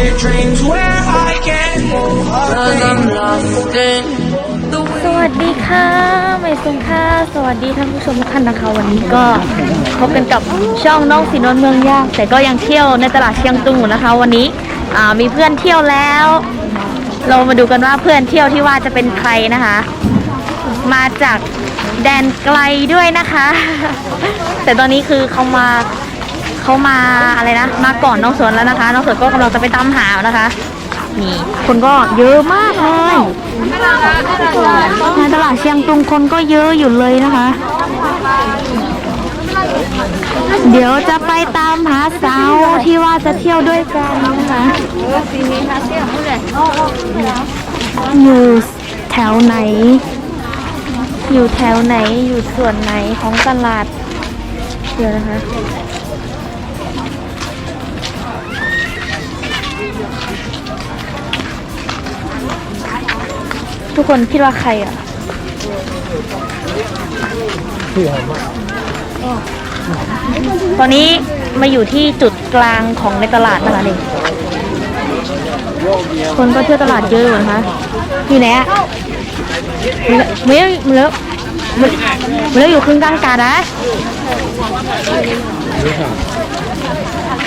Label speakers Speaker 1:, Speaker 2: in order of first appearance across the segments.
Speaker 1: lucid dreams where I can move
Speaker 2: Cause I'm lost in the
Speaker 3: สวัสดีค่ะใหม่สุงค่ะ สวัสดีท่านผู้ชมทุกท่านนะคะ วันนี้ก็พบกันกับช่องน้องสีนวลเมืองยาก แต่ก็ยังเที่ยวในตลาดเชียงตุงอยู่นะคะ วันนี้อ่ามีเพื่อนเที่ยวแล้ว เรามาดูกันว่าเพื่อนเที่ยวที่ว่าจะเป็นใครนะคะ มาจากแดนไกลด้วยนะคะ แต่ตอนนี้คือเขามา เขามาอะไรนะ มาก่อนน้องสวนแล้วนะคะ น้องสวนก็กำลังจะไปตามหานะคะ นี่ คนก็เยอะมากเลยในตลาดเชียงตุงคนก็เยอะอยู่เลยนะคะ เดี๋ยวจะไปตามหาสาวที่ว่าจะเที่ยวด้วยกันนะคะอยู่แถวไหน อยู่แถวไหน อยู่ส่วนไหนของตลาด เดี๋ยวนะคะ ทุกคนคิดว่าใครอะตอนนี้มาอยู่ที่จุดกลางของในตลาดนะคะนี่คนก็เที่ยวตลาดเยอะอยู่นะคะอยู่ไหนอะเมื่อเมื่อเมื่อเมื่ออยู่ครึ่งกลางกาดนะ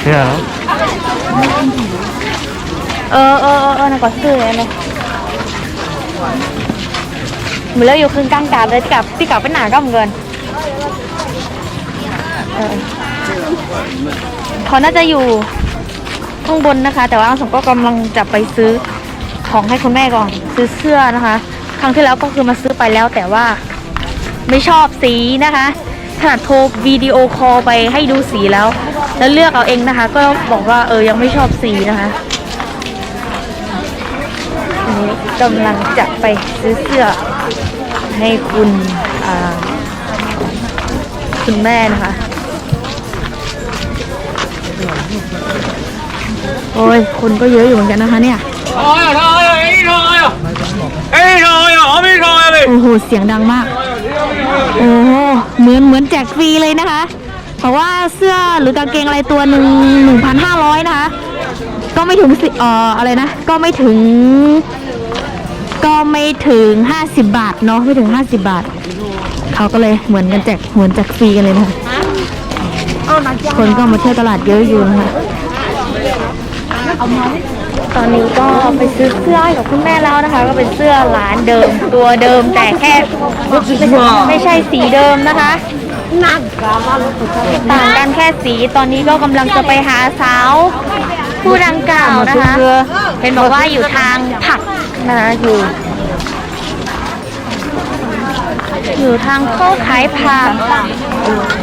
Speaker 4: เนี่ย
Speaker 3: เออเออเออเออนะก็ซื้อเลยเลยเมื่ออยู่ครึ่งกลางกาดเลยที่กั บที่กับเป็นหนาก็เหมือนกันเออเขาน่าจะอยู่ข้างบนนะคะ แต่ว่าสมก็กำลังจะไปซื้อของให้คุณแม่ก่อน ซื้อเสื้อนะคะ ครั้งที่แล้วก็คือมาซื้อไปแล้วแต่ว่าไม่ชอบสีนะคะขนาดโทรวิดีโอคอลไปให้ดูสีแล้ว แล้วเลือกเอาเองนะคะ ก็บอกว่าเออยังไม่ชอบสีนะคะ นี้กำลังจะไปซื้อเสื้อให้คุณคุณแม่นะคะ โอ้ย คนก็เยอะอยู่เหมือนกันนะคะเนี่ย
Speaker 4: ทอยทอยอะไอ้ยทอยอะเอาไม่ทอยเลย
Speaker 3: โอ้โห เสียงดังมาก โอ้โห เหมือนเหมือนแจกฟรีเลยนะคะ เพราะว่าเสื้อหรือกางเกงอะไรตัวหนึ่งหนึ่งพันห้าร้อยนะคะ ก็ไม่ถึงสิเอ่ออะไรนะ ก็ไม่ถึง ก็ไม่ถึงห้าสิบบาทเนาะไม่ถึงห้าสิบบาท เขาก็เลยเหมือนกันแจกเหมือนแจกฟรีกันเลยนะคะคนก็มาเที่ยวตลาดเยอะอยู่นะคะตอนนี้ก็ไปซื้อเสื้อให้กับคุณแม่แล้วนะคะ ก็เป็นเสื้อร้านเดิมตัวเดิมแต่แค่ไม่ใช่สีเดิมนะคะต่างกันแค่สีตอนนี้ก็กำลังจะไปหาสาวผู้ดังกล่าวนะคะเห็นบอกว่าอยู่ทางผัก นะอยู่ อยู่ทางเข้าขายผัก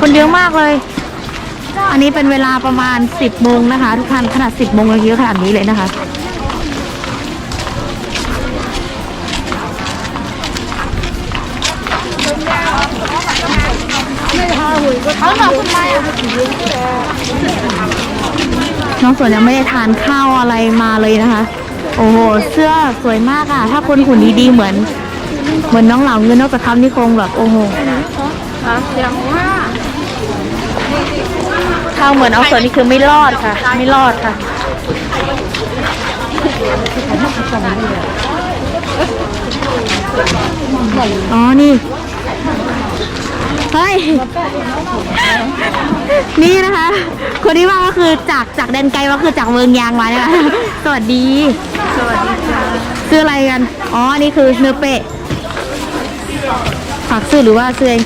Speaker 3: คนเยอะมากเลย อันนี้เป็นเวลาประมาณ 10โมงนะคะ ทุกท่านขนาด 10โมงยังเยอะขนาดนี้เลยนะคะน้องสวนยังไม่ได้ทานข้าวอะไรมาเลยนะคะ โอ้โห เสื้อสวยมากอะ ถ้าคนหุ่นดีๆเหมือน เหมือนน้องเหล่าเงินนอกจากคำนี่คงแบบโอ้โหข้าวเหมือนเอาสวนนี่คือไม่รอดค่ะ ไม่รอดค่ะอ๋อ นี่ เฮ้ย นี่นะคะ คนที่ว่าก็คือจากจากแดนไกลก็คือจากเมืองยางมานะคะสวัสดี วัสดีจ้าซื้ออะไรกัน อ๋อ นี่คือเนื้อเปะฝากซื้อหรือว่าซื้อเอง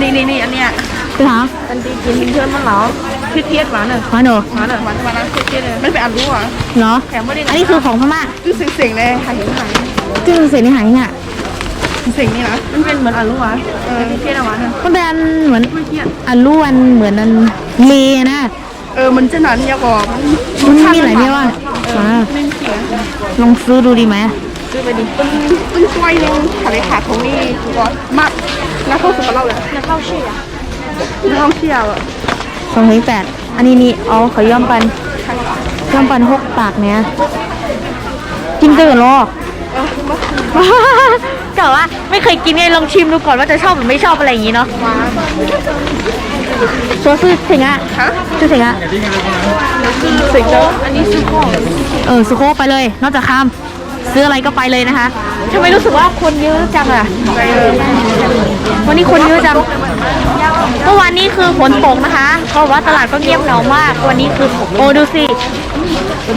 Speaker 5: นี่นี่นี่อันเนี้ย
Speaker 3: ซื้อหา
Speaker 5: อันที่กินเพื่อนมันเหรอเทียดเทียดหวานเนอะ
Speaker 3: หาหนู
Speaker 5: หวานเนอะหวานหวานเทียดเทียดเลยมันเป็นอันรู้อะ
Speaker 3: เหรอ
Speaker 5: แถมไม่ได้
Speaker 3: อันนี้คือของพม่า
Speaker 5: คือเสียงเสียงเลยหายเห็นหาย
Speaker 3: จึงเสียงในหายเนี่ย
Speaker 5: เสียงนี่นะมันเป็นเหมือนอันรู้อะเออเทียดหวานเนอะ
Speaker 3: มันเป็นอันเหมือนอันล้วนเหมือนอันเลนะ
Speaker 5: เออมันจะหนานยากรอบ
Speaker 3: มันมีหลายเนี่ยว่า อ่าลองซื้อดูดีไหม
Speaker 5: ซื้อไปดิเป็นเป็นกล้วยนึงขาเลยขาดของนี่ก่อนมัดแล้วเข้าสุกเราเลยแล้วเข้าเชี่ยแล้วเข้าเชี่ยอะ
Speaker 3: สองถึงแปดอันนี้นี่เอาเขาย่อมปันย่อมปันหกปากเนี่ยกินเกินหรอแต่ว่าไม่เคยกินไงลองชิมดูก่อนว่าจะชอบหรือไม่ชอบอะไรอย่างงี้เนาะ
Speaker 5: หวาน
Speaker 3: 说是谁啊？是谁啊？
Speaker 5: สิงเจออันนี้ซื้อของ
Speaker 3: เออสุโคไปเลย นอกจากข้ามซื้ออะไรก็ไปเลยนะคะทำไมรู้สึกว่าคนเยอะจังอะ
Speaker 5: ไปเลย
Speaker 3: วันนี้คนเยอะจังเมื่อวานนี้คือฝนตกนะคะก็ว่าตลาดก็เงียบเหงามาก วันนี้คือโอ้ดูสิ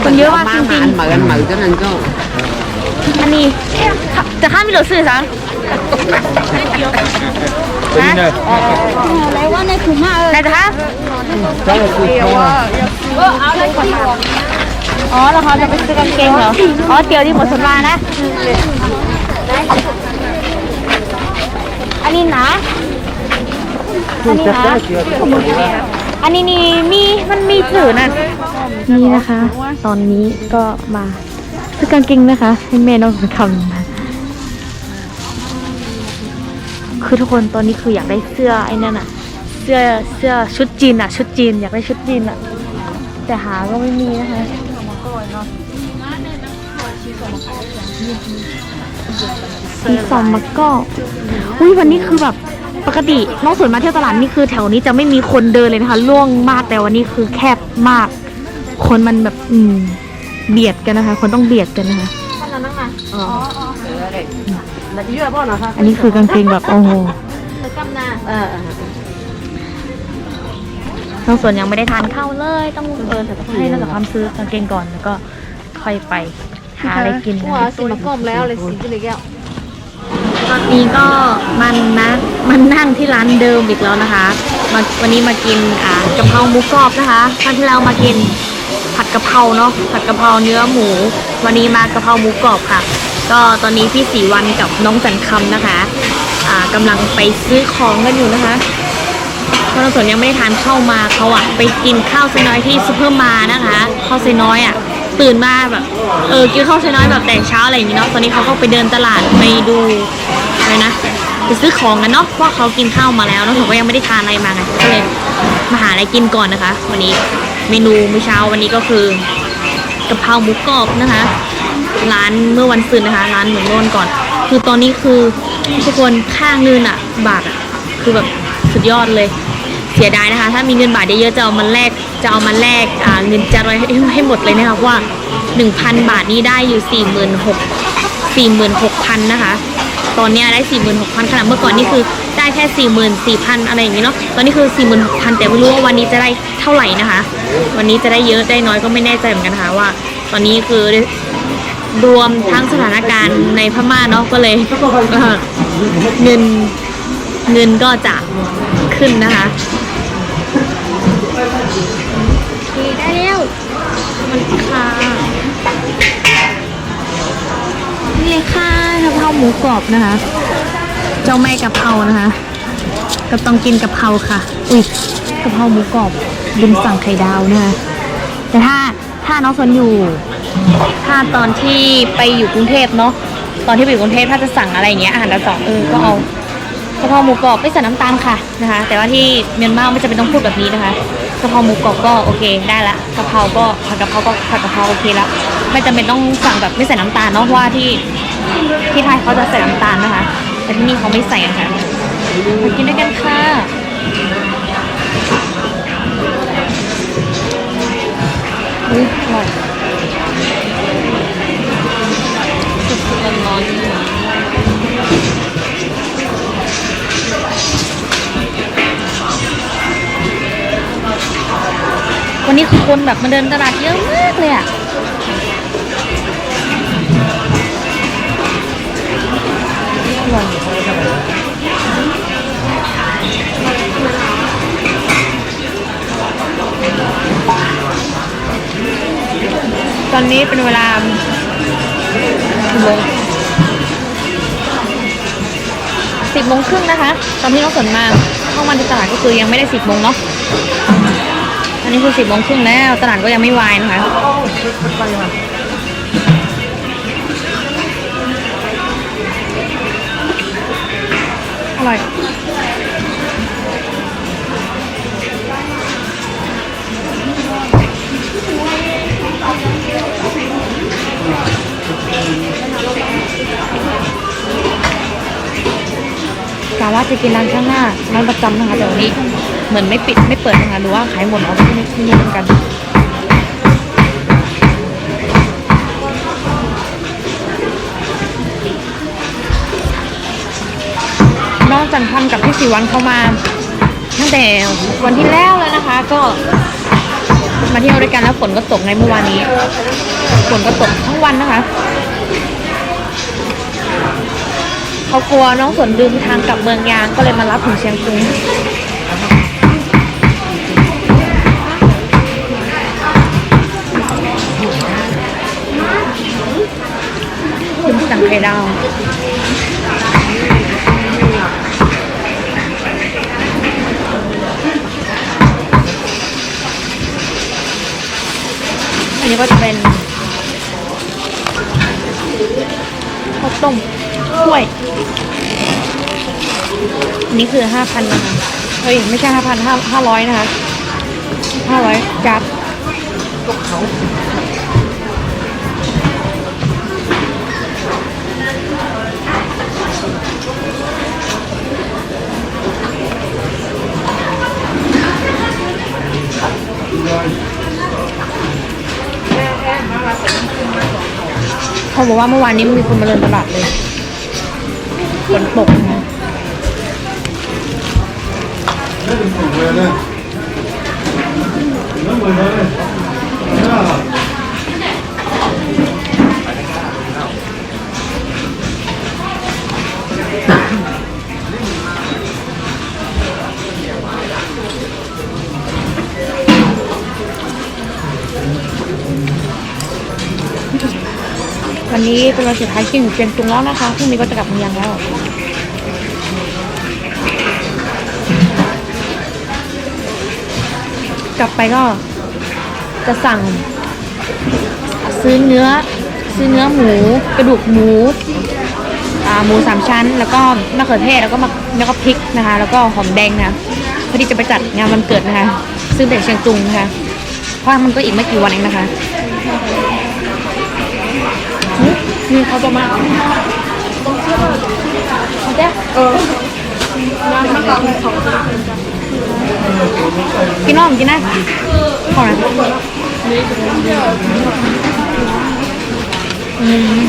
Speaker 3: คนเยอะมากจริง
Speaker 2: mở ăn mở cho nên cho
Speaker 3: ๆอันนี้จะข้ามไม่เหลือซื้อสัง นะอะไรว่าในถุงมาเออไหนจะคะ
Speaker 5: เดียวว่า
Speaker 3: อ๋อแล้วเขาจะไปซื้อกางเกงเหรอ อ๋อเตียวที่หมดสนวานะ อันนี้นะอันนี้นะอันนี้นี่มีมันมีถือน่ะนี่นะคะ ตอนนี้ก็มาซื้อกางเกงนะคะ ให้แม่น้องคำ คือทุกคนตอนนี้คืออยากได้เสื้อไอ้นั่นอะเสื้อเสื้อชุดจีนอะชุดจีนอยากได้ชุดจีนอะแต่หาก็ไม่มีนะคะสีสอมมะก็อุ้ยวันนี้คือแบบปกติน้องสวนมาเที่ยวตลาดนี่คือแถวนี้จะไม่มีคนเดินเลยนะคะล่วงมากแต่วันนี้คือแคบมาก คนมันแบบอืมเบียดกันนะคะ คนต้องเบียดกันนะคะอั นนี้คือกางเกงแบบโอ้โหน้องสวนยังไม่ได้ทานข้าวเลย ต้องเออแต่ต้องให้น้องสาวคำซื้อกางเกงก่อนแล้วก็ค่อยไปหาอะไรกินนะ
Speaker 5: ว่าสิมากรมแล้วเลยสีจะเลยแก้ว
Speaker 3: ตอนนี้ก็มันนะมันนั่งที่ร้านเดิมอีกแล้วนะคะมาวันนี้มากินอ่ากะเพราหมูกรอบนะคะครั้งที่แล้วมากินผัดกะเพราเนาะผัดกะเพราเนื้อหมู วันนี้มากะเพราหมูกรอบค่ะ ก็ตอนนี้พี่สีวันกับน้องจันคำนะคะอ่ากำลังไปซื้อของกันอยู่นะคะเพราะน้องสนยังไม่ได้ทานข้าวมาเขาอะไปกินข้าวเซน้อยที่ซูเปอร์มานะคะข้าวเซน้อยอะตื่นมาแบบเออกินข้าวเซน้อยแบบแต่เช้าอะไรอย่างงี้เนาะตอนนี้เขาก็ไปเดินตลาดไปดูอะไรนะไปซื้อของกันเนาะเพราะเขากินข้าวมาแล้วน้องสนก็ยังไม่ได้ทานอะไรมาไงก็เลยมาหาอะไรกินก่อนนะคะ วันนี้เมนูมื้อเช้าวันนี้ก็คือกะเพราหมูกรอบนะคะ ร้านเมื่อวันศุกร์นะคะ ร้านเหมูโน่นก่อน คือตอนนี้คือทุกคนข้างนึงอะ บาทอะ คือแบบสุดยอดเลย เสียดายนะคะ ถ้ามีเงินบาทเยอะๆจะเอามาแลกจะเอามาแลกอ่าเงินจะร้อยให้ให้หมดเลยนะคะว่า 1,000 บาทนี้ได้อยู่46 46,000นะคะ ตอนนี้ได้ 46,000ขนาดเมื่อก่อนนี่คือได้แค่ 44,000 อะไรอย่างงี้เนาะ ตอนนี้คือ 46,000 แต่ไม่รู้ว่าวันนี้จะได้เท่าไหร่นะคะ วันนี้จะได้เยอะได้น้อยก็ไม่แน่ใจเหมือนกันนะคะว่า ตอนนี้คือ รวมทั้งสถานการณ์ในพม่าเนาะก็เลยเอ่อเงินเงินก็จะขึ้นนะคะได้แล้วมันค่ะนี่เลยค่ะกะเพราหมูกรอบนะคะ เจ้าแม่กะเพรานะคะก็ต้องกินกะเพราค่ะ อุ้ยกะเพราหมูกรอบบินสั่งไข่ดาวนะคะแต่ถ้าถ้าน้องสนอยู่ ถ้าตอนที่ไปอยู่กรุงเทพเนาะตอนที่ไปอยู่กรุงเทพถ้าจะสั่งอะไรอย่างเงี้ยอาหารตามสั่งเออก็เอากะเพราหมูกรอบไม่ใส่น้ำตาลค่ะนะคะ แต่ว่าที่เมียนมาไม่จำเป็นต้องพูดแบบนี้นะคะกะเพราหมูกรอบก็โอเคได้ละกะเพราก็ผัดกะเพราก็ผัดกะเพราโอเคละไม่จำเป็นต้องสั่งแบบไม่ใส่น้ำตาลเนาะเพราะว่าที่ที่ไทยเขาจะใส่น้ำตาลนะคะ แต่ที่นี่เขาไม่ใส่นะคะมากินด้วยกันค่ะอุ๊ยอร่อย วันนี้คือคนแบบมาเดินตลาดเยอะมากเลยอะตอนนี้เป็นเวลากี่โมงสิบโมงครึ่งนะคะ ตอนที่น้องสนมาเข้ามาในตลาดก็คือยังไม่ได้สิบโมงเนาะ นนี้คือสิบโมงครึ่งแล้ว ตลาดก็ยังไม่วายนะคะอร่อยกะว่าจะกินร้านข้างหน้าร้านประจำนะคะแต่วันนี้ เหมือนไม่ปิดไม่เปิดนะคะหรือว่าขายหมดแล้วไม่ไม่ไม่รู้เหมือนกันน้องจันพันธ์กับพี่สิวันเข้ามาตั้งแต่วันที่แล้วแล้วนะคะ ก็มาเที่ยวด้วยกันแล้วฝนก็ตกในเมื่อวานนี้ ฝนก็ตกทั้งวันนะคะเขากลัวน้องสนลืมทางกลับเมืองยางก็เลยมารับถึงเชียงตุง สั่งไข่ดาวอันนี้ก็จะเป็นข้าวต้มกล้วยนนี้คือห้าพันนะคะเฮ้ย ไม่ใช่ห้าพันห้าห้าร้อยนะคะห้าร้อยจัดเขาาบอกว่าเมื่อวานนี้มีคนมาเดินตลาดเลยฝนตกนะคะ วันนี้เป็นวันสุดท้ายที่อยู่เชียงตุงแล้วนะคะพรุ่งนี้ก็จะกลับเมืองแล้วกลับไปก็จะสั่ง ซื้อเนื้อ ซื้อเนื้อหมู กระดูกหมูหมูสามชั้น แล้วก็มะเขือเทศแล้วก็มะแล้วก็พริกนะคะ แล้วก็หอมแดงนะคะเพื่อที่จะไปจัดงานวันเกิดนะคะ ซึ่งเป็นเชียงตุงนะคะเพราะมันก็อีกไม่กี่วันเองนะคะ นี่เขาจะมาเอาเขาจะเออกินน้องกินนะขอนะอืม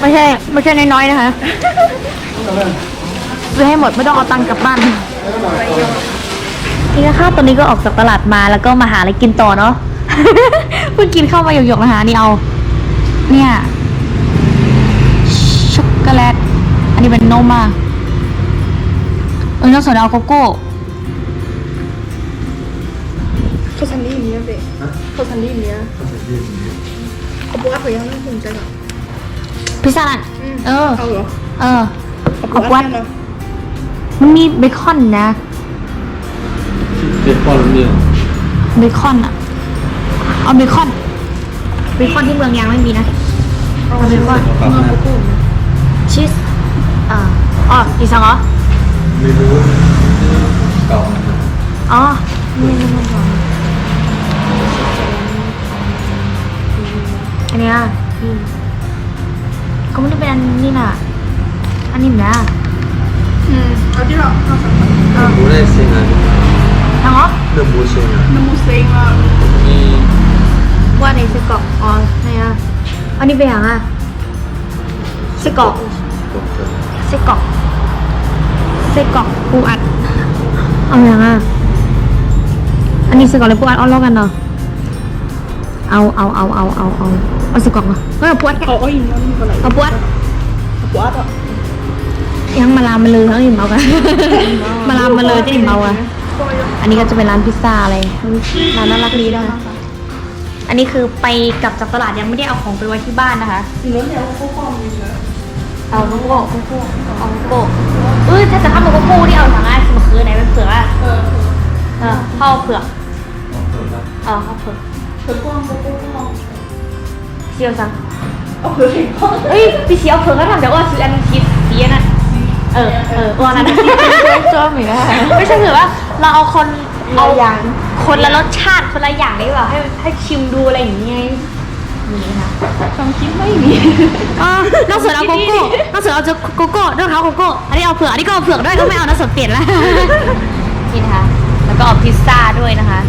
Speaker 3: ไม่ใช่ไม่ใช่น้อยๆนะคะซื้อให้หมดไม่ต้องเอาตังค์กลับบ้านนี่นะคะตอนนี้ก็ออกจากตลาดมาแล้วก็มาหาอะไรกินต่อเนาะ เพิ่งกินข้าวมาหยกๆนะคะนี่เอา เนี่ยช็อกโกแลตอันนี้เป็นนมอะเออน้องสนเอาโกโก้
Speaker 5: เขาทันนี่เนี้ยเบ๊เขาทันนี่เนี้ยเขาบอกว่าเขายังไม่ภูมิใจหรอ
Speaker 3: พิซซ่านั่นเออ
Speaker 5: เอาเหรอ
Speaker 3: เออ
Speaker 5: เอา
Speaker 3: เอา
Speaker 5: วั
Speaker 3: วั
Speaker 5: ด
Speaker 3: ด
Speaker 5: เนาะ
Speaker 3: มันมีเบคอนนะ
Speaker 4: เด็กปอนเมีย
Speaker 3: เบคอนอะ เอาเบคอนเบคอนที่เมืองยางไม่มีนะเอาเบคอน
Speaker 4: ปรับนะ
Speaker 3: ชีสอ่าอ๋ออีกสองเหรอ
Speaker 4: ไม่รู้เก่า
Speaker 3: อ๋อไม่ไม่ไม่ไม่อันเนี้ยอืมก็ไม่ได้เป็นอันนี้น่ะอันนี้นะ
Speaker 5: อืมเอาที่เราเอาสัก
Speaker 4: รู้ได้เสียงอะไร
Speaker 3: ทางอ๋อ
Speaker 4: เรื่องบูเชียงอะ
Speaker 5: น้ำมูเซ็งอะ
Speaker 4: มี
Speaker 3: ว่าในไส้กรอกอ๋อไหนอะอันนี้เป็นอย่างอะไส้กรอกไส้กรอกไส้กรอกปูอัดเอาอย่างอะอันนี้ไส้กรอกหรือปูอัดเอาลอกกันเนาะเอาเอาเอาเอาเอาเอาเอาไส้กรอกเนาะเฮ้ยเอาปูอัดกัน
Speaker 5: เอาอ้อยน้ำนี่ก็ไหล
Speaker 3: เอาปูอัด
Speaker 5: ปวดอะ
Speaker 3: ยังมาลามมาเลยทั้งอิ่มเอากันมาลามมาเลยจะอิ่มเอาอะอันนี้ก็จะเป็นร้านพิซซ่าอะไรร้านน่ารักดีด้วย อันนี้คือไปกลับจากตลาดยังไม่ได้เอาของไปไว้ที่บ้านนะคะ
Speaker 5: เนื้อเนี่ยเขาความดีนะ
Speaker 3: เอาน้องโก้น้องโก้เอาน้องโก้เอ้ยถ้าจะทำน้องโก้ที่เอาถังอะสมคือไหนเป็นเผือกอะ
Speaker 5: เออ
Speaker 3: เออข้าวเผือกเออข้าวเผือก
Speaker 5: เธอกว้างก็กว้าง
Speaker 3: เชียวจัง
Speaker 5: เอาเผื่อเห็นข้อ
Speaker 3: เอ้ยพี่เชียวเผือกก็ทำเดี๋ยวว่าซื้ออันชีสสีอันนั้นเออเออตัวนั้นชอบเหมือนกันไม่ใช่คือว่าเราเอาคน เอาอย่างคนละรสชาติคนละอย่างดีกว่าให้ให้ชิมดูอะไรอย่างเงี้ยนี่นะ
Speaker 5: สองชิ้ไม่มี
Speaker 3: อ๋อนอกเสือเอาโกโก้นอกเสือเอาจะโกโก้ด้วยเขาโกโก้ อันนี้เอาเผือก อันนี้ก็เอาเผือกด้วยก็ไม่เอาน้ำสดเปลี่ยนและนี่นะคะ แล้วก็เอาพิซซ่าด้วยนะคะ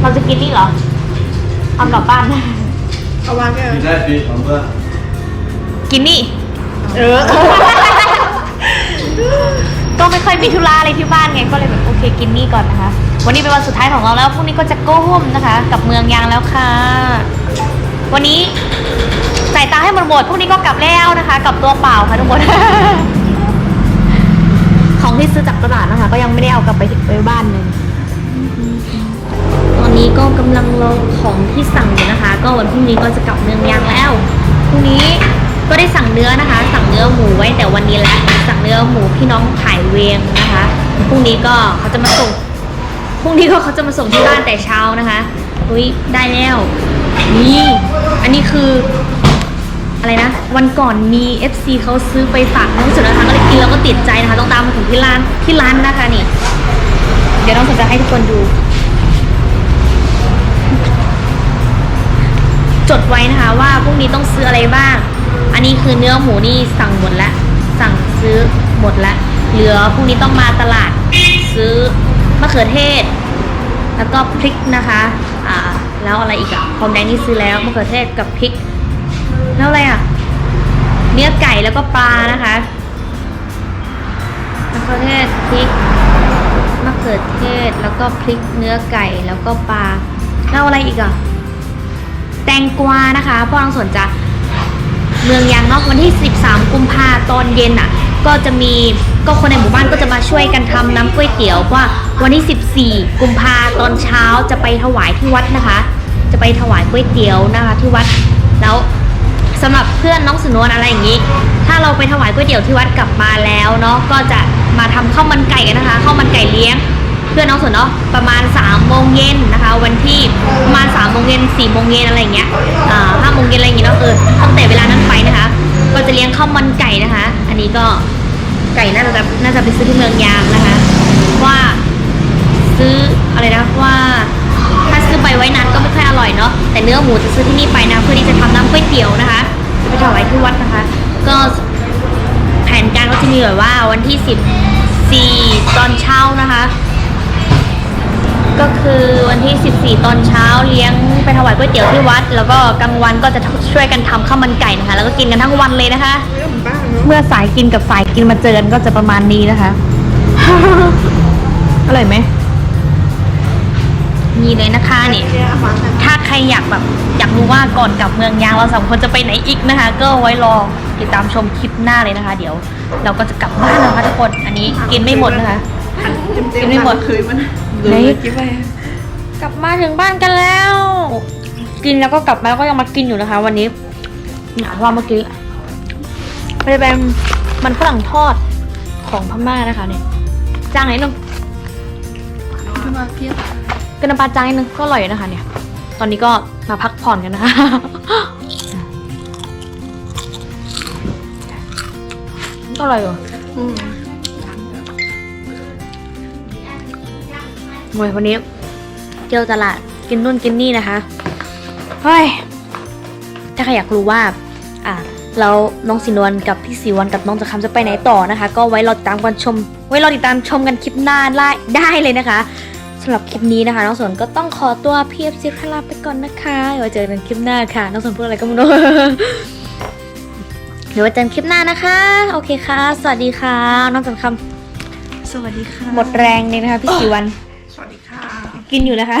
Speaker 3: เราจะกินนี่เหรอ เอากลับบ้าน
Speaker 5: เอาวางแก้ว
Speaker 4: 你在比什么？
Speaker 3: กินนี่
Speaker 5: เออ
Speaker 3: ก็ไม่ค่อยมีธุระอะไรที่บ้านไงก็เลยแบบโอเคกินนี่ก่อนนะคะ วันนี้เป็นวันสุดท้ายของเราแล้วพรุ่งนี้ก็จะโก้ฮมนะคะ กับเมืองยางแล้วค่ะ วันนี้จ่ายตังค์ให้หมดหมดพรุ่งนี้ก็กลับแล้วนะคะกลับตัวเปล่าค่ะทุกคนของที่ซื้อจากตลาดนะคะ ก็ยังไม่ได้เอากลับไปไปบ้านเลยตอนนี้ก็กำลังรอของที่สั่งอยู่นะคะ ก็วันพรุ่งนี้ก็จะกลับเมืองยางแล้วพรุ่งนี้ ก็ได้สั่งเนื้อนะคะ สั่งเนื้อหมูไว้แต่วันนี้แล้วสั่งเนื้อหมูพี่น้องขายเวงนะคะพรุ่งนี้ก็เขาจะมาส่งพรุ่งนี้ก็เขาจะมาส่งที่บ้านแต่เช้านะคะอุ้ยได้แล้วนี่อันนี้คืออะไรนะ วันก่อนมี FC เขาซื้อไปฝากน้องสุนะคะก็เลยกินแล้วก็ติดใจนะคะ ต้องตามมาถึงที่ร้านที่ร้านนะคะนี่ เดี๋ยวน้องสุดจะให้ทุกคนดู จดไว้นะคะว่าพรุ่งนี้ต้องซื้ออะไรบ้าง อันนี้คือเนื้อหมูนี่สั่งหมดแล้วสั่งซื้อหมดแล้วเหลือพรุ่งนี้ต้องมาตลาดซื้อมะเขือเทศ แล้วก็พริกนะคะอ่าแล้วอะไรอีกอะหอมแดงนี่ซื้อแล้วมะเขือเทศกับพริก แล้วอะไรอะเนื้อไก่แล้วก็ปลานะคะมะเขือเทศพริกมะเขือเทศแล้วก็พริกเนื้อไก่แล้วก็ปลาแล้วอะไรอีกอะ แตงกวานะคะพ่อรังสวนจะเมืองยางเนอกวันที่ 13 กุมภาตอนเย็นอะ ก็จะมีก็คนในหมู่บ้านก็จะมาช่วยกันทำน้ำก๋วยเตี๋ยวเพราะว่าวันที่ 14 กุมภาตอนเช้าจะไปถวายที่วัดนะคะ จะไปถวายก๋วยเตี๋ยวนะคะที่วัดแล้วสำหรับเพื่อนน้องสุนวลอะไรอย่างนี้ ถ้าเราไปถวายก๋วยเตี๋ยวที่วัดกลับมาแล้วเนาะก็จะมาทำข้าวมันไก่กันนะคะข้าวมันไก่เลี้ยง เพื่อนน้องสนเนาะประมาณ3ามโมงเย็นนะคะ วันที่ประมาณ3ามโมงเย็นสี่โมงเย็นอะไรอย่างเงี้ยห้าโมงเย็นอะไรอย่างเงี้ยเนาะเออตั้งแต่เวลานั้นไปนะคะ ก็จะเลี้ยงข้าวมันไก่นะคะ อันนี้ก็ไก่น่าจะน่าจะไปซื้อที่เมืองยางนะคะ ว่าซื้ออะไรนะว่าถ้าซื้อไปไว้นานก็ไม่ค่อยอร่อยเนาะแต่เนื้อหมูจะซื้อที่นี่ไปนะเพื่อที่จะทำน้ำก๋วยเตี๋ยวนะคะไปถวายที่วัดนะคะ ก็แผนการก็จะมีแบบว่าวันที่ 14 ตอนเช้านะคะ ก็คือวันที่ 14 ตอนเช้าเลี้ยงไปถวายก๋วยเตี๋ยวที่วัด แล้วก็กลางวันก็จะช่วยกันทำข้าวมันไก่นะคะ แล้วก็กินกันทั้งวันเลยนะคะ
Speaker 5: เรื่องบ้านเนาะ
Speaker 3: เมื่อสายกินกับฝ่ายกินมาเจอกันก็จะประมาณนี้นะคะ อร่อยไหมนี่เลยนะคะนี่
Speaker 5: แก้อาหารกัน
Speaker 3: ถ้าใครอยากแบบอยากรู้ว่าก่อนกลับเมืองยางเราสองคนจะไปไหนอีกนะคะ ก็ไว้รอติดตามชมคลิปหน้าเลยนะคะ เดี๋ยว เราก็จะกลับบ้านแล้วนะคะทุกคน อันนี้กินไม่หมดนะคะกินไม่หมด
Speaker 5: เคยมัน
Speaker 3: ไหนกลับมาถึงบ้านกันแล้ว กินแล้วก็กลับมาแล้วก็ยังมากินอยู่นะคะ วันนี้หนาว่าเมื่อกี้มันจะเป็นมันฝรั่งทอดของพม่านะคะเนี่ยจางไหนหนึง
Speaker 5: มาเพียบ
Speaker 3: เป็นน้ำปลาจางนิดนึงก็อร่อยอยู่นะคะ เนี่ย ตอนนี้ก็มาพักผ่อนกันนะคะก็อร่อยอยู่
Speaker 5: อืม
Speaker 3: มวยวันนี้เที่ยวตลาดกินนู่นกินนี่นะคะเฮ้ยถ้าใครอยากรู้ว่า อะแล้วน้องสินวลกับพี่สีวันกับน้องจะคำจะไปไหนต่อนะคะ ก็ไว้รอติดตามกันชม ไว้รอติดตามชมกันคลิปหน้าได้ได้เลยนะคะสำหรับคลิปนี้นะคะ น้องสนก็ต้องขอตัวพี่เอฟซีพลาไปก่อนนะคะเดี๋ยวไว้เจอกันคลิปหน้าค่ะ น้องสนพูดอะไรก็ไม่รู้เดี๋ยวไว้เจอกันคลิปหน้านะคะ โอเคค่ะ สวัสดีค่ะ น้องสนค
Speaker 5: สวัสดีค่ะำ
Speaker 3: หมดแรงเลยนะคะพี่สีวัน
Speaker 5: สวัสดีค่ะ
Speaker 3: กินอยู่นะคะ